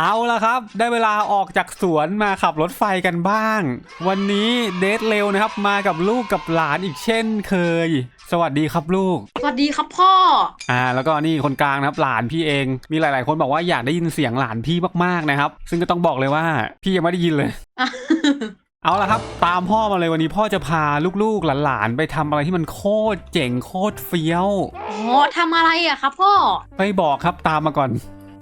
เอาละครับ ได้เวลาออกจากสวนมาขับรถไฟกันบ้าง วันนี้เดทเร็วนะครับ มากับลูกกับหลานอีกเช่นเคย สวัสดีครับลูก สวัสดีครับพ่อ อ่า แล้วก็นี่คนกลางนะครับหลานพี่เอง มีหลาย ๆ คนบอกว่าอยากได้ยินเสียงหลานพี่มากๆนะครับ ซึ่งก็ต้องบอกเลยว่า พี่ยังไม่ได้ยินเลย เอาละครับ ตามพ่อมาเลยวันนี้พ่อจะพาลูกๆหลานๆไปทำอะไรที่มันโคตรเจ๋งโคตรเฟี้ยวอ๋อทำอะไรอะครับพ่อไม่บอกครับตามมาก่อน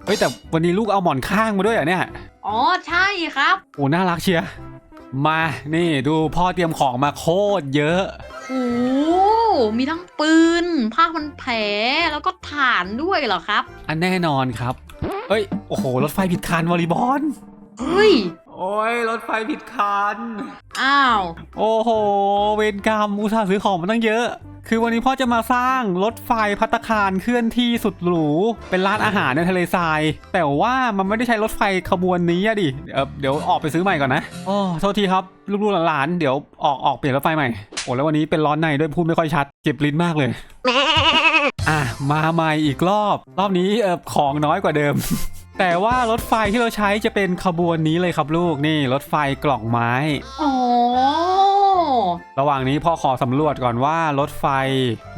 เฮ้ยแต่วันนี้ลูกเอาหมอนข้างมาด้วยเหรอเนี่ยอ๋อใช่ครับ โอ้น่ารักเชียร์มานี่ดูพ่อเตรียมของมาโคตรเยอะ โอ้มีทั้งปืน ผ้าพันแผลแล้วก็ฐานด้วยเหรอครับ อันแน่นอนครับ เอ้ย โอ้โห รถไฟผิดคันวอลลีบอล เฮ้ย โอ้ยรถไฟผิดคัน อ้าว โอ้โห เวรกรรมอุตส่าห์ซื้อของมาตั้งเยอะ คือวันนี้พ่อจะมาสร้างรถไฟพัตตาคารเคลื่อนที่สุดหรู เป็นร้านอาหารในทะเลทราย แต่ว่ามันไม่ได้ใช้รถไฟขบวนนี้อะดิ เอ่อเดี๋ยวออกไปซื้อใหม่ก่อนนะโอ้โทษทีครับ ลูกๆหลานๆเดี๋ยวออกออกเปลี่ยนรถไฟใหม่ โอ้แล้ววันนี้เป็นร้อนในด้วยพูดไม่ค่อยชัด เจ็บลิ้นมากเลย อะมาใหม่อีกรอบ รอบนี้เออของน้อยกว่าเดิม แต่ว่ารถไฟที่เราใช้จะเป็นขบวนนี้เลยครับลูกนี่รถไฟกล่องไม้ อ๋อ ระหว่างนี้พ่อขอสำรวจก่อนว่ารถไฟ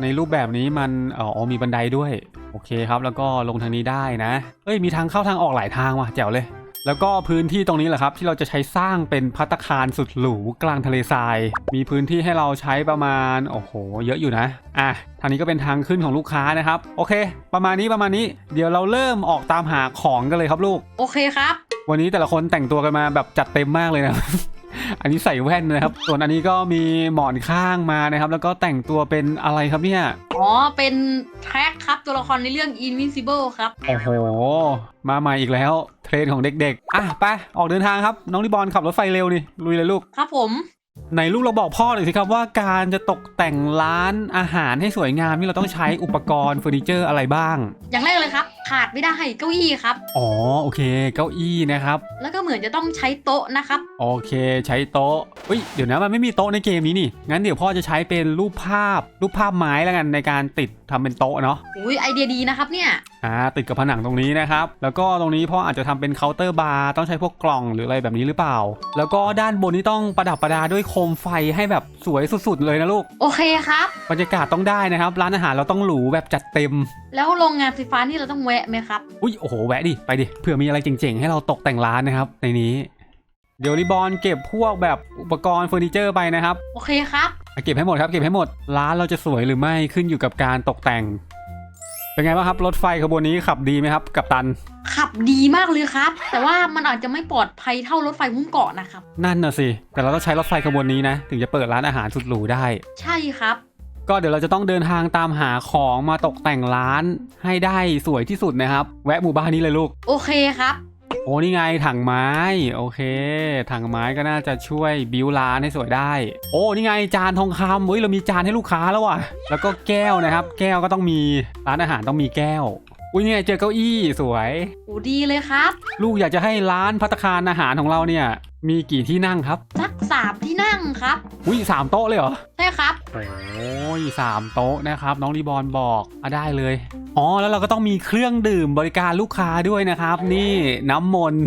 ในรูปแบบนี้มันอ๋อมีบันไดด้วย โอเคครับแล้วก็ลงทางนี้ได้นะเอ้ยมีทางเข้าทางออกหลายทางว่ะแจ๋วเลย แล้วก็พื้นที่ตรงนี้แหละครับ ที่เราจะใช้สร้างเป็นพัตตาคารสุดหรูกลางทะเลทราย มีพื้นที่ให้เราใช้ประมาณโอ้โห เยอะอยู่นะอะทางนี้ก็เป็นทางขึ้นของลูกค้านะครับ โอเค ประมาณนี้ประมาณนี้ เดี๋ยวเราเริ่มออกตามหาของกันเลยครับลูก โอเคครับ วันนี้แต่ละคนแต่งตัวกันมาแบบจัดเต็มมากเลยนะ อันนี้ใส่แว่นนะครับ ส่วนอันนี้ก็มีหมอนข้างมานะครับ แล้วก็แต่งตัวเป็นอะไรครับเนี่ย อ๋อ เป็นแท็กครับตัวละครในเรื่อง Invincible ครับ โอ้โห มาใหม่อีกแล้ว เทรนของเด็กๆ อะไป ออกเดินทางครับ น้องลิบอลขับรถไฟเร็วนี่ ลุยเลยลูก ครับผมในลูกเราบอกพ่อหน่อยสิครับว่าการจะตกแต่งร้านอาหารให้สวยงามนี่เราต้องใช้อุปกรณ์เฟอร์นิเจอร์อะไรบ้าง อย่างแรกเลยครับ ขาดไม่ได้เก้าอี้ครับ อ๋อโอเคเก้าอี้นะครับ แล้วก็เหมือนจะต้องใช้โต๊ะนะครับ โอเคใช้โต๊ะเฮ้ยเดี๋ยวนะมันไม่มีโต๊ะในเกมนี้นี่ งั้นเดี๋ยวพ่อจะใช้เป็นรูปภาพรูปภาพไม้แล้วกันในการติดทำเป็นโต๊ะเนาะอุ้ยไอเดียดีนะครับเนี่ย อ่าติดกับผนังตรงนี้นะครับ แล้วก็ตรงนี้พ่ออาจจะทำเป็นเคาน์เตอร์บาร์ต้องใช้พวกกล่องหรืออะไรแบบนี้หรือเปล่า แล้วก็ด้านบนนี้ต้องประดับประดาด้วยโคมไฟให้แบบสวยสุดๆเลยนะลูก โอเคครับ บรรยากาศต้องได้นะครับ ร้านอาหารเราต้องหรูแบบจัดเต็ม แล้วโรงงานไฟฟ้านี่เราต้องแวะไหมครับ อุ้ยโอ้โหแวะดิ ไปดิ เผื่อมีอะไรเจ๋งๆ ให้เราตกแต่งร้านนะครับ ในนี้ เดี๋ยวริบอลเก็บพวกแบบอุปกรณ์เฟอร์นิเจอร์ไปนะครับโอเคครับอะเก็บให้หมดครับ เก็บให้หมด ร้านเราจะสวยหรือไม่ขึ้นอยู่กับการตกแต่ง เป็นไงบ้างครับ รถไฟขบวนนี้ขับดีไหมครับ กับตัน ขับดีมากเลยครับ แต่ว่ามันอาจจะไม่ปลอดภัยเท่ารถไฟหุ้มเกาะนะครับ นั่นน่ะสิ แต่เราต้องใช้รถไฟขบวนนี้นะ ถึงจะเปิดร้านอาหารสุดหรูได้ ใช่ครับ ก็เดี๋ยวเราจะต้องเดินทางตามหาของมาตกแต่งร้านให้ได้สวยที่สุดนะครับ แวะหมู่บ้านนี้เลยลูก โอเคครับ โอ้นี่ไงถังไม้ โอเค ถังไม้ก็น่าจะช่วยบิวร้านให้สวยได้ โอ้นี่ไงจานทองคำเฮ้ยเรามีจานให้ลูกค้าแล้วว่ะ แล้วก็แก้วนะครับ แก้วก็ต้องมีร้านอาหารต้องมีแก้วอุ้ยนี่ไงเจอเก้าอี้สวย โอ้ดีเลยครับ ลูกอยากจะให้ร้านพัตตาคารอาหารของเราเนี่ย มีกี่ที่นั่งครับ สักสามที่นั่งครับ อุ้ยสามโต๊ะเลยเหรอ ใช่ครับ โอ้ ยสามโต๊ะนะครับ น้องรีบอลบอกอะได้เลยอ๋อแล้วเราก็ต้องมีเครื่องดื่มบริการลูกค้าด้วยนะครับ นี่น้ำมนต์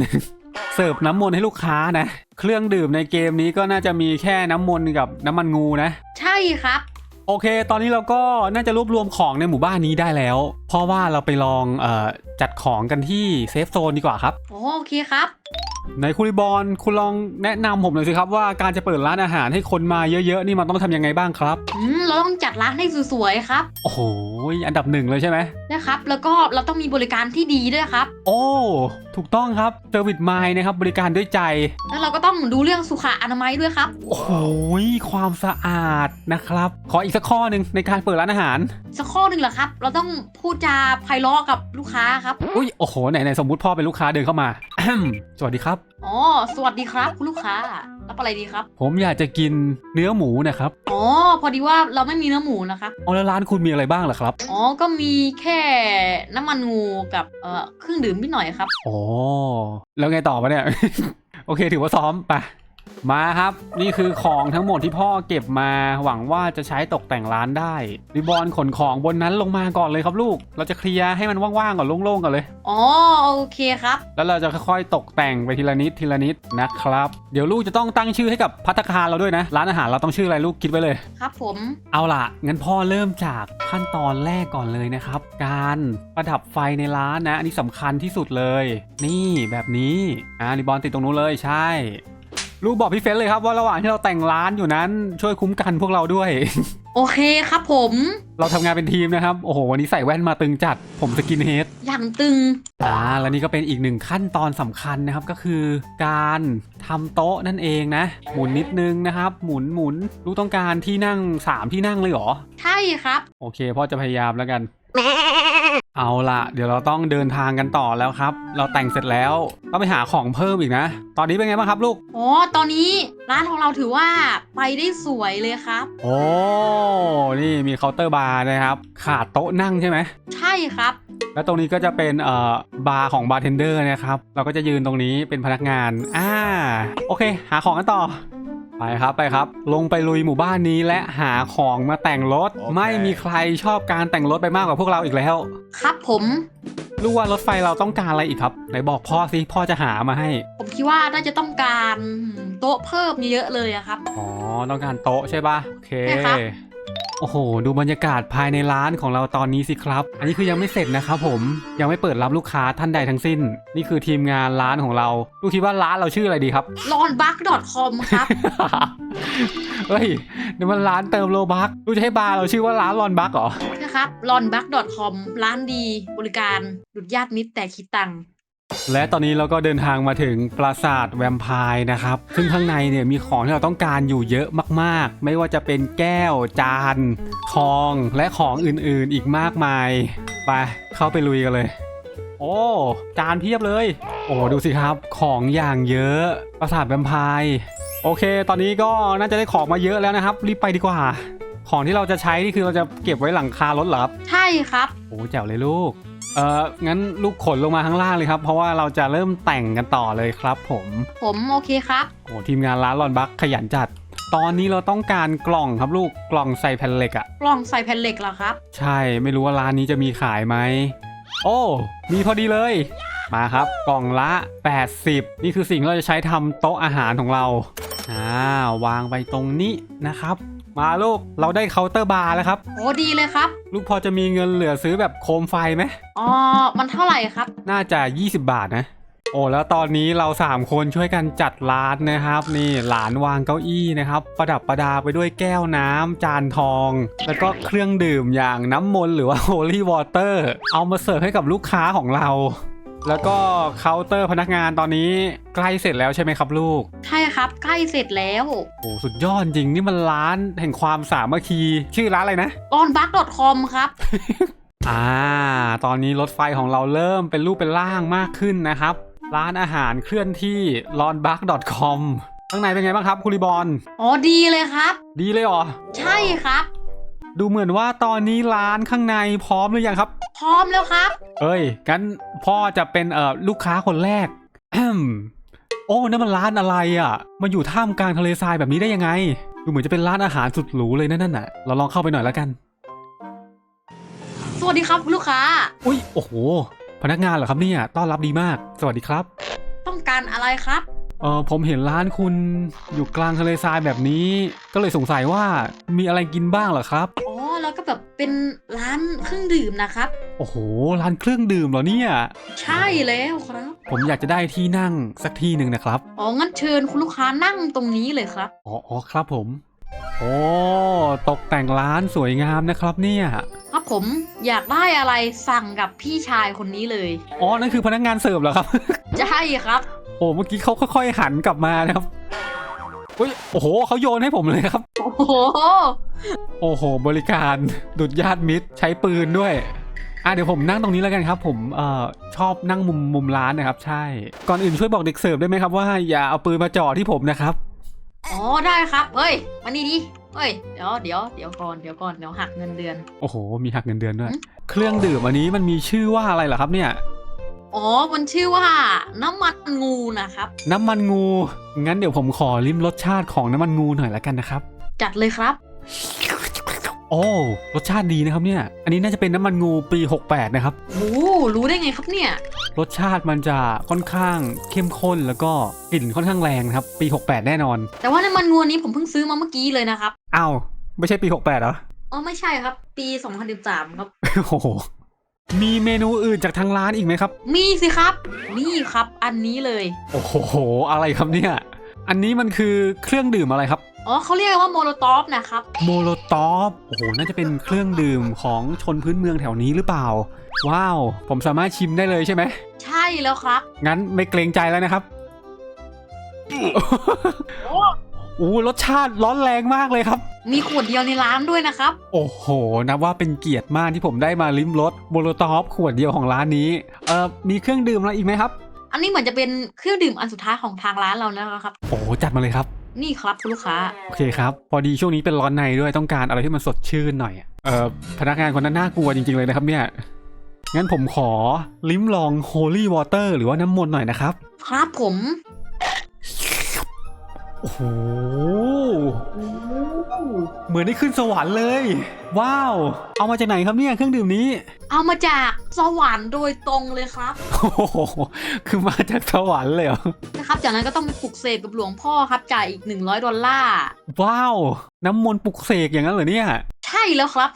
เสิร์ฟน้ำมนต์ให้ลูกค้านะ เครื่องดื่มในเกมนี้ก็น่าจะมีแค่น้ำมนต์กับน้ำมันงูนะ ใช่ครับ โอเค ตอนนี้เราก็น่าจะรวบรวมของในหมู่บ้านนี้ได้แล้ว เพราะว่าเราไปลองเออจัดของกันที่เซฟโซนดีกว่าครับ โอโอเคครับ ในคุณริบอลคุณลองแนะนำผมหน่อยสิครับว่าการจะเปิดร้านอาหารให้คนมาเยอะๆ นี่มันต้องทำยังไงบ้างครับ อืมเราต้องจัดร้านให้สวยๆครับ โอ้โหอันดับหนึ่งเลยใช่ไหม นะครับ แล้วก็เราต้องมีบริการที่ดีด้วยครับ โอ้ ถูกต้องครับเซอร์วิสไมล์นะครับ บริการด้วยใจ แล้วเราก็ต้องดูเรื่องสุขอนามัยด้วยครับ โอ้โหความสะอาดนะครับ ขออีกสักข้อหนึ่งในการเปิดร้านอาหาร สักข้อหนึ่งเหรอครับ เราต้องพูดจาไพเราะกับลูกค้าครับ อุ้ยโอ้โหไหนไหนสมมุติพ่อเป็นลูกค้าเดินเข้ามา สวัสดีครับ อ๋อ สวัสดีครับ คุณลูกค้า รับอะไรดีครับ ผมอยากจะกินเนื้อหมูนะครับอ๋อ พอดีว่าเราไม่มีเนื้อหมูนะครับ เอาแล้วร้านคุณมีอะไรบ้างล่ะครับ อ๋อ ก็มีแค่น้ำมันงูกับเอ่อเครื่องดื่มนิดหน่อยครับโอ้แล้วไงต่อปะเนี่ย โอเค ถือว่าซ้อมไป มาครับนี่คือของทั้งหมดที่พ่อเก็บมาหวังว่าจะใช้ตกแต่งร้านได้ริบอนขนของบนนั้นลงมาก่อนเลยครับลูก เราจะเคลียร์ให้มันว่างๆก่อนโล่งๆก่อนเลย อ๋อโอเคครับ แล้วเราจะค่อยๆตกแต่งไปทีละนิดทีละนิดนะครับ เดี๋ยวลูกจะต้องตั้งชื่อให้กับพัตตาคารเราด้วยนะ ร้านอาหารเราต้องชื่ออะไรลูกคิดไว้เลย ครับผม เอาล่ะงั้นพ่อเริ่มจากขั้นตอนแรกก่อนเลยนะครับ การประดับไฟในร้านนะอันนี้สำคัญที่สุดเลย นี่แบบนี้อ่าริบอนติดตรงนู้นเลยใช่ ลูกบอกพี่เฟนเลยครับว่าระหว่างที่เราแต่งร้านอยู่นั้นช่วยคุ้มกันพวกเราด้วย โอเคครับผม เราทำงานเป็นทีมนะครับ โอ้โห วันนี้ใส่แว่นมาตึงจัด ผมสกินเฮด อย่างตึง อ่าแล้วนี่ก็เป็นอีกหนึ่งขั้นตอนสำคัญนะครับก็คือการทำโต๊ะนั่นเองนะ หมุนนิดนึงนะครับ หมุนหมุนลูกต้องการที่นั่งสามที่นั่งเลยเหรอ ใช่ครับ โอเคพ่อจะพยายามแล้วกัน เอาละเดี๋ยวเราต้องเดินทางกันต่อแล้วครับ เราแต่งเสร็จแล้วต้องไปหาของเพิ่มอีกนะ ตอนนี้เป็นไงบ้างครับลูกอ๋อตอนนี้ร้านของเราถือว่าไปได้สวยเลยครับ โอ้นี่มีเคาน์เตอร์บาร์นะครับ ขาดโต๊ะนั่งใช่ไหมใช่ครับ แล้วตรงนี้ก็จะเป็นเอ่อบาร์ของบาร์เทนเดอร์นะครับ เราก็จะยืนตรงนี้เป็นพนักงานอ่าโอเค หาของกันต่อ ไปครับไปครับ ลงไปลุยหมู่บ้านนี้และหาของมาแต่งรถ โอเค ไม่มีใครชอบการแต่งรถไปมากกว่าพวกเราอีกแล้วครับผม รู้ว่ารถไฟเราต้องการอะไรอีกครับไหนบอกพ่อสิพ่อจะหามาให้ผมคิดว่าน่าจะต้องการโต๊ะเพิ่มเยอะๆเลยอะครับ อ๋อต้องการโต๊ะใช่ปะโอเค ใช่ครับ โอ้โห ดูบรรยากาศภายในร้านของเราตอนนี้สิครับ อันนี้คือยังไม่เสร็จนะครับผมยังไม่เปิดรับลูกค้าท่านใดทั้งสิ้น นี่คือทีมงานร้านของเราลูกคิดว่าร้านเราชื่ออะไรดีครับ l o n b u g c o m ครับ เฮ้ยนี่มันร้านเติมโลบักลูกจะให้บาร์เราชื่อว่าร้านรอนบักเหรอนะครับ l o n b u g c o m ร้านดีบริการหลุดญาติมิตรแต่คิดตังค์ และตอนนี้เราก็เดินทางมาถึงปราสาทแวมไพร์นะครับ ซึ่งข้างในเนี่ยมีของที่เราต้องการอยู่เยอะมากๆ ไม่ว่าจะเป็นแก้ว จาน ทอง และของอื่นๆอีกมากมาย ไปเข้าไปลุยกันเลย โอ้ จานเพียบเลย โอ้ ดูสิครับ ของอย่างเยอะ ปราสาทแวมไพร์โอเค ตอนนี้ก็น่าจะได้ของมาเยอะแล้วนะครับ รีบไปดีกว่า ของที่เราจะใช้นี่คือเราจะเก็บไว้หลังคารถเหรอครับ ใช่ครับ โอ้แจ๋วเลยลูก เอ่องั้นลูกขนลงมาข้างล่างเลยครับ เพราะว่าเราจะเริ่มแต่งกันต่อเลยครับผมผมโอเคครับ โอ้ทีมงานร้านรอนบักขยันจัด ตอนนี้เราต้องการกล่องครับลูกกล่องใส่แผ่นเหล็กอะ่ะกล่องใส่แผ่นเหล็กเหรอครับ ใช่ไม่รู้ว่าร้านนี้จะมีขายไหม โอ้ มีพอดีเลย มาครับ กล่องละ 80 นี่คือสิ่งที่เราจะใช้ทำโต๊ะอาหารของเราอ่าวางไปตรงนี้นะครับ มาลูกเราได้เคาน์เตอร์บาร์แล้วครับ โอ้ดีเลยครับ ลูกพอจะมีเงินเหลือซื้อแบบโคมไฟไหมอ๋อ มันเท่าไหร่ครับ น่าจะ 20 บาทนะ โอ้แล้วตอนนี้เรา 3 คนช่วยกันจัดร้านนะครับ นี่หลานวางเก้าอี้นะครับ ประดับประดาไปด้วยแก้วน้ำจานทอง แล้วก็เครื่องดื่มอย่างน้ำมนต์หรือว่า Holy Water เอามาเสิร์ฟให้กับลูกค้าของเรา แล้วก็เคาน์เตอร์พนักงานตอนนี้ใกล้เสร็จแล้วใช่ไหมครับลูก ใช่ครับ ใกล้เสร็จแล้วโอ้สุดยอดจริงนี่มันร้านแห่งความสามัคคีชื่อร้านอะไรนะ l o n b u g c o m ครับ อ่า ตอนนี้รถไฟของเราเริ่มเป็นรูปเป็นร่างมากขึ้นนะครับ ร้านอาหารเคลื่อนที่ l o n b u g c o m ข้างในเป็นไงบ้างครับคุริบอลอ๋อดีเลยครับ ดีเลยเหรอ ใช่ครับ ดูเหมือนว่าตอนนี้ร้านข้างในพร้อมหรือยังครับ พร้อมแล้วครับ เอ้ยงั้นพ่อจะเป็นเอ่อลูกค้าคนแรก โอ้นั่นมันร้านอะไรอะ มาอยู่ท่ามกลางทะเลทรายแบบนี้ได้ยังไง ดูเหมือนจะเป็นร้านอาหารสุดหรูเลยนะนั่นน่ะ เราลองเข้าไปหน่อยแล้วกัน สวัสดีครับลูกค้า อุ้ยโอ้โห พนักงานเหรอครับเนี่ย ต้อนรับดีมาก สวัสดีครับ ต้องการอะไรครับ เออผมเห็นร้านคุณอยู่กลางทะเลทรายแบบนี้ ก็เลยสงสัยว่ามีอะไรกินบ้างเหรอครับ อ๋อแล้วก็แบบเป็นร้านเครื่องดื่มนะครับ โอ้โห ร้านเครื่องดื่มเหรอเนี่ย ใช่แล้วครับ ผมอยากจะได้ที่นั่งสักที่หนึ่งนะครับ อ๋องั้นเชิญคุณลูกค้านั่งตรงนี้เลยครับ อ๋ออ๋อครับผม โอ้ตกแต่งร้านสวยงามนะครับเนี่ย ครับผมอยากได้อะไรสั่งกับพี่ชายคนนี้เลย อ๋อ นั่นคือพนักงานเสิร์ฟเหรอครับ ใช่ครับโอ้เมื่อกี้เขาค่อยๆหันกลับมานะครับอุ้ยโอ้โหเขาโยนให้ผมเลยครับ โอ้โห โอ้โห บริการดุดญาติมิตรใช้ปืนด้วยอะเดี๋ยวผมนั่งตรงนี้แล้วกันครับ ผมเอ่อชอบนั่งมุมมุมร้านนะครับ ใช่ ก่อนอื่นช่วยบอกเด็กเสิร์ฟได้ไหมครับว่าอย่าเอาปืนมาจ่อที่ผมนะครับอ๋อได้ครับเฮ้ยมานี่ดิเฮ้ยเดี๋ยวเดี๋ยวเดี๋ยวก่อนเดี๋ยวก่อนเดี๋ยวหักเงินเดือน โอ้โห มีหักเงินเดือนด้วยหืมเครื่องดื่มอันนี้มันมีชื่อว่าอะไรเหรอครับเนี่ย อ๋อ มันชื่อว่า น้ำมันงูนะครับ น้ำมันงู งั้นเดี๋ยวผมขอลิ้มรสชาติของน้ำมันงูหน่อยละกันนะครับ จัดเลยครับ โอ้รสชาติดีนะครับเนี่ย อันนี้น่าจะเป็นน้ำมันงูปี 68 นะครับ โอ้รู้ได้ไงครับเนี่ย รสชาติมันจะค่อนข้างเข้มข้นแล้วก็กลิ่นค่อนข้างแรงนะครับ ปี 68 แน่นอน แต่ว่าน้ำมันงวนี้ผมเพิ่งซื้อมาเมื่อกี้เลยนะครับ อ้าว ไม่ใช่ปี 68เหรอ อ๋อ ไม่ใช่ครับ ปี 2013 ครับ โอ้โห มีเมนูอื่นจากทางร้านอีกไหมครับ มีสิครับ นี่ครับ อันนี้เลย โอ้โห อะไรครับเนี่ย อันนี้มันคือเครื่องดื่มอะไรครับ อ๋อเขาเรียกว่าโมโลตอฟนะครับ โมโลตอฟโอ้โห น่าจะเป็นเครื่องดื่มของชนพื้นเมืองแถวนี้หรือเปล่า ว้าว ผมสามารถชิมได้เลยใช่ไหม ใช่แล้วครับ งั้นไม่เกรงใจแล้วนะครับ โอ้โอ้รสชาติร้อนแรงมากเลยครับ มีขวดเดียวในร้านด้วยนะครับ โอ้โหนับว่าเป็นเกียรติมากที่ผมได้มาลิ้มรสโมโลตอฟขวดเดียวของร้านนี้เอ่อมีเครื่องดื่มอะไรอีกไหมครับ อันนี้เหมือนจะเป็นเครื่องดื่มอันสุดท้ายของทางร้านเรานะครับ โอ้โหจัดมาเลยครับ นี่ครับคุณลูกค้า โอเคครับ พอดีช่วงนี้เป็นร้อนในด้วยต้องการอะไรที่มันสดชื่นหน่อยอะเอ่อพนักงานคนนั้นน่ากลัวจริงๆเลยนะครับเนี่ยงั้นผมขอลิ้มลอง Holy Water หรือว่าน้ำมนต์หน่อยนะครับ ครับผม โอ้โห เหมือนได้ขึ้นสวรรค์เลย ว้าว เอามาจากไหนครับเนี่ยเครื่องดื่มนี้ เอามาจากสวรรค์โดยตรงเลยครับโอ้โหคือมาจากสวรรค์เลยเหรอ นะครับ จากนั้นก็ต้องไปปลุกเสกกับหลวงพ่อครับจ่ายอีก 100 ดอลลาร์ ว้าว น้ำมนต์ปลุกเสกอย่างนั้นเหรอเนี่ย ใช่แล้วครับ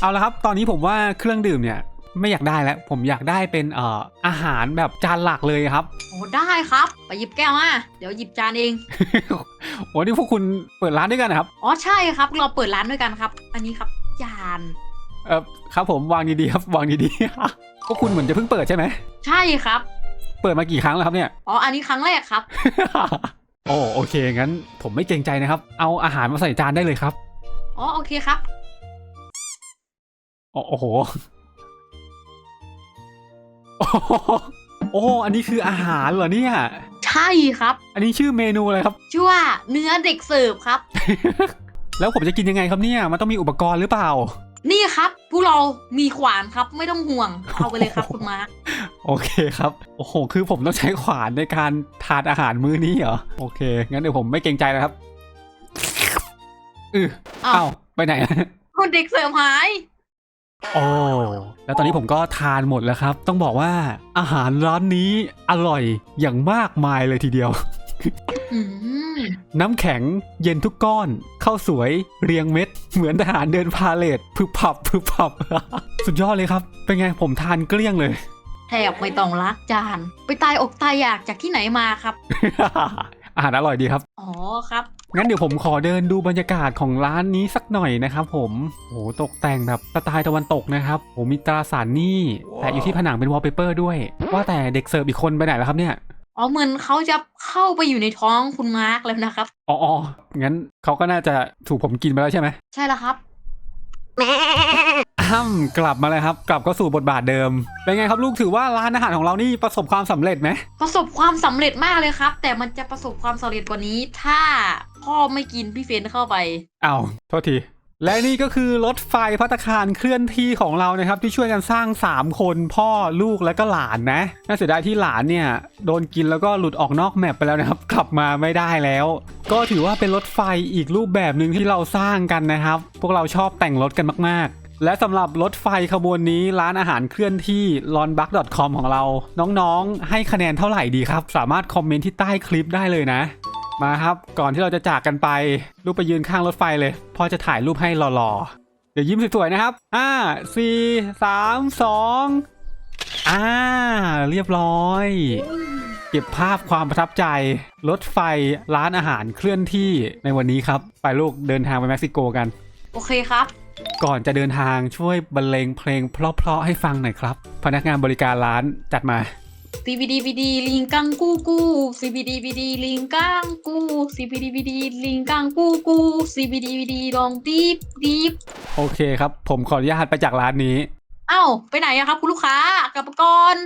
เอาละครับ ตอนนี้ผมว่าเครื่องดื่มเนี่ย ไม่อยากได้แล้ว ผมอยากได้เป็นเอ่ออาหารแบบจานหลักเลยครับ โอ้ได้ครับ ไปหยิบแก้วมาเดี๋ยวหยิบจานเองโอ้นี่พวกคุณเปิดร้านด้วยกันนะครับ อ๋อใช่ครับ เราเปิดร้านด้วยกันครับ อันนี้ครับจานเออครับผมวางดีๆครับวางดีๆพวกคุณเหมือนจะเพิ่งเปิดใช่ไหมใช่ครับ เปิดมากี่ครั้งแล้วครับเนี่ยอ๋ออันนี้ครั้งแรกครับ โอ้โอเคงั้น ผมไม่เกรงใจนะครับ เอาอาหารมาใส่จานได้เลยครับอ๋อโอเคครับโอ้โอ้โห โอ้โหโอ้ อันนี้คืออาหารเหรอเนี่ย ใช่ครับ อันนี้ชื่อเมนูอะไรครับ ชื่อว่าเนื้อเด็กเสิร์ฟครับ แล้วผมจะกินยังไงครับเนี่ย มันต้องมีอุปกรณ์หรือเปล่า นี่ครับพวกเรามีขวานครับไม่ต้องห่วง เอาไปเลยครับคุณมาร์คโอเคครับ โอ้โห คือผมต้องใช้ขวานในการทานอาหารมื้อนี้เหรอ โอเค งั้นเดี๋ยวผมไม่เกรงใจแล้วครับอืออ้าอ้าววไปไหน คนเด็กเสิร์ฟหาย โอ้แล้วตอนนี้ผมก็ทานหมดแล้วครับ ต้องบอกว่าอาหารร้านนี้อร่อยอย่างมากมายเลยทีเดียวอืมน้ำแข็งเย็นทุกก้อนข้าวสวยเรียงเม็ด เหมือนทหารเดินพาเลทพึบพับพึบพับ สุดยอดเลยครับ เป็นไงผมทานเกลี้ยงเลยแทบไม่ต้องล้างจาน ไปตายอกตายอยากจากที่ไหนมาครับ อาหารอร่อยดีครับ อ๋อครับ งั้นเดี๋ยวผมขอเดินดูบรรยากาศของร้านนี้สักหน่อยนะครับผมโอ้โหตกแต่งแบบสไตล์ตะวันตกนะครับโอ้มีตราสารหนี่แต่อยู่ที่ผนังเป็นวอลเปเปอร์ด้วย ว่าแต่เด็กเสิร์ฟอีกคนไปไหนแล้วครับเนี่ย อ๋อเหมือนเขาจะเข้าไปอยู่ในท้องคุณมาร์คแล้วนะครับ อ๋ออองั้นเขาก็น่าจะถูกผมกินไปแล้วใช่ไหม ใช่แล้วครับ อ้ำกลับมาเลยครับ กลับก็สู่บทบาทเดิม เป็นไงครับลูกถือว่าร้านอาหารของเรานี่ประสบความสำเร็จไหมประสบความสำเร็จมากเลยครับ แต่มันจะประสบความสำเร็จกว่านี้ ถ้าพ่อไม่กินพี่เฟรนเข้าไปอ้าวโทษทีและนี่ก็คือรถไฟพัตตาคารเคลื่อนที่ของเรานะครับ ที่ช่วยกันสร้าง 3 คนพ่อลูกและก็หลานนะน่าเสียดายที่หลานเนี่ย โดนกินแล้วก็หลุดออกนอกแมปไปแล้วนะครับ กลับมาไม่ได้แล้ว ก็ถือว่าเป็นรถไฟอีกรูปแบบหนึ่งที่เราสร้างกันนะครับ พวกเราชอบแต่งรถกันมากๆ และสำหรับรถไฟขบวนนี้ร้านอาหารเคลื่อนที่ l o n b u c k c o m ของเรา น้องๆ ให้คะแนนเท่าไหร่ดีครับ สามารถคอมเมนต์ที่ใต้คลิปได้เลยนะ มาครับก่อนที่เราจะจากกันไปลูกไปยืนข้างรถไฟเลยพ่อจะถ่ายรูปให้หล่อๆเดี๋ยวยิ้มสวยๆนะครับห้าสี่สามสองอ่าเรียบร้อย เก็บภาพความประทับใจ รถไฟร้านอาหารเคลื่อนที่ในวันนี้ครับ ไปลูกเดินทางไปเม็กซิโกกัน โอเคครับ ก่อนจะเดินทางช่วยบรรเลงเพลงเพราะๆให้ฟังหน่อยครับ พนักงานบริการร้านจัดมา CBDVD ลิงกังกูกู CBDVD ลิงกังกู CBDVD ลิงกังกูกู CBDVD ลองดีบดีบโอเคครับ ผมขออนุญาตไปจากร้านนี้ เอ้า ไปไหนอะครับ คุณลูกค้ากลับมาก่อน